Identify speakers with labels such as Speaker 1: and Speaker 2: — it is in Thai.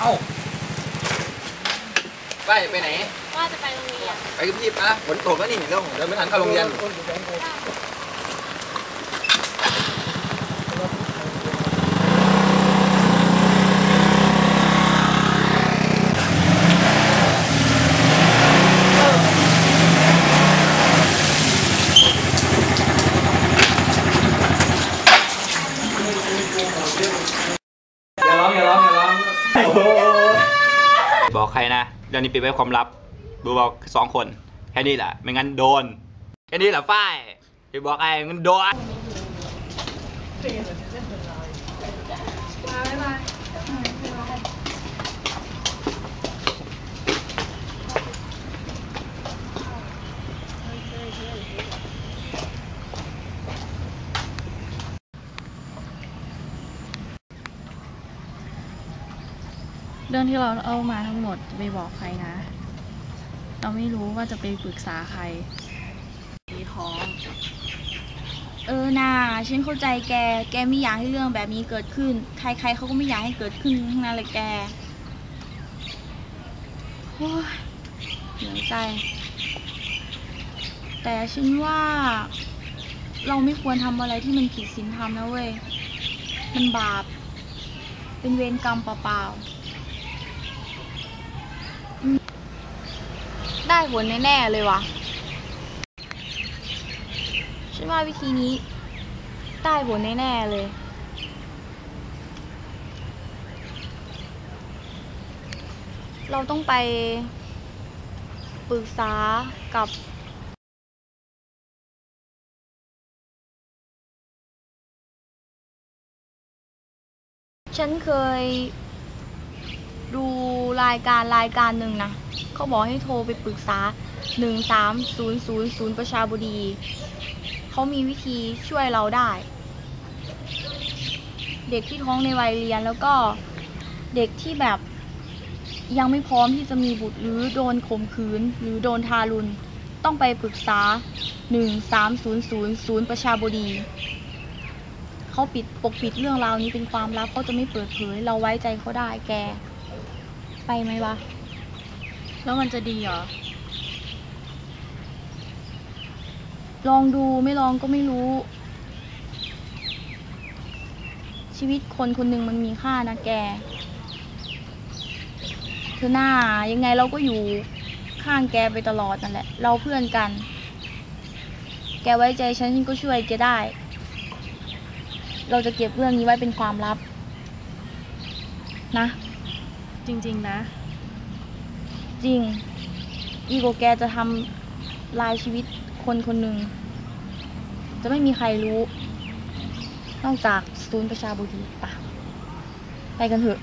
Speaker 1: เอ้าไปไปไหน
Speaker 2: ว่าจะไปโรงเรียน
Speaker 1: ไปกับพี่ปะฝนตกแล้วนี่เรื่องเดี๋ยวไม่ทันเข้าโรงเรียน
Speaker 3: อย่าร้องอย่าร้องอย่าร้อง
Speaker 4: บอกใครนะเรื่องนี้ปิดไว้ความลับ ดูบอกสองคน แค่นี้แหละ ไม่งั้นโดน แค่นี้แหละฝ้ายไปบอกไอ้งั้นโดน
Speaker 5: เรื่องที่เราเอามาทั้งหมดจะไปบอกใครนะ เราไม่รู้ว่าจะไปปรึกษาใครมีท้อง
Speaker 6: เออนาฉันเข้าใจแก แกไม่อยากให้เรื่องแบบนี้เกิดขึ้น ใครๆเขาก็ไม่อยากให้เกิดขึ้นทั้งนั้นเลยแกโอ้ยเหนื่อยใจ แต่ฉันว่า เราไม่ควรทำอะไรที่มันผิดศีลธรรมนะเว้ย มันบาป เป็นเวรกรรมเปล่าๆ ได้ผลแน่ๆเลยว่ะ ฉันว่าวิธีนี้ ได้ผลแน่ๆเลย เราต้องไปปรึกษากับฉันเคย ดูรายการรายการหนึ่งนะเขาบอกให้โทรไปปรึกษา 13000 ประชาบดี เขามีวิธีช่วยเราได้ เด็กที่ท้องในวัยเรียนแล้วก็เด็กที่แบบยังไม่พร้อมที่จะมีบุตรหรือโดนข่มขืน หรือโดนทารุณ ต้องไปปรึกษา 13000 ประชาบดีเขาปิดปกปิดเรื่องราวนี้เป็นความลับเขาจะไม่เปิดเผย เราไว้ใจเขาได้แก ไปไหมวะ
Speaker 5: แล้วมันจะดีเหรอ
Speaker 6: ลองดูไม่ลองก็ไม่รู้ ชีวิตคนคนหนึ่งมันมีค่านะแก เธอหน้ายังไงเราก็อยู่ข้างแกไปตลอดนั่นแหละ เราเพื่อนกัน แกไว้ใจฉันฉันก็ช่วยแกได้ เราจะเก็บเรื่องนี้ไว้เป็นความลับ นะ
Speaker 5: จริง ๆ นะ
Speaker 6: จริง อีโกแกจะทำลายชีวิตคนคนหนึ่ง จะไม่มีใครรู้ นอกจากศูนย์ประชาบุรีปะไปกันเถอะ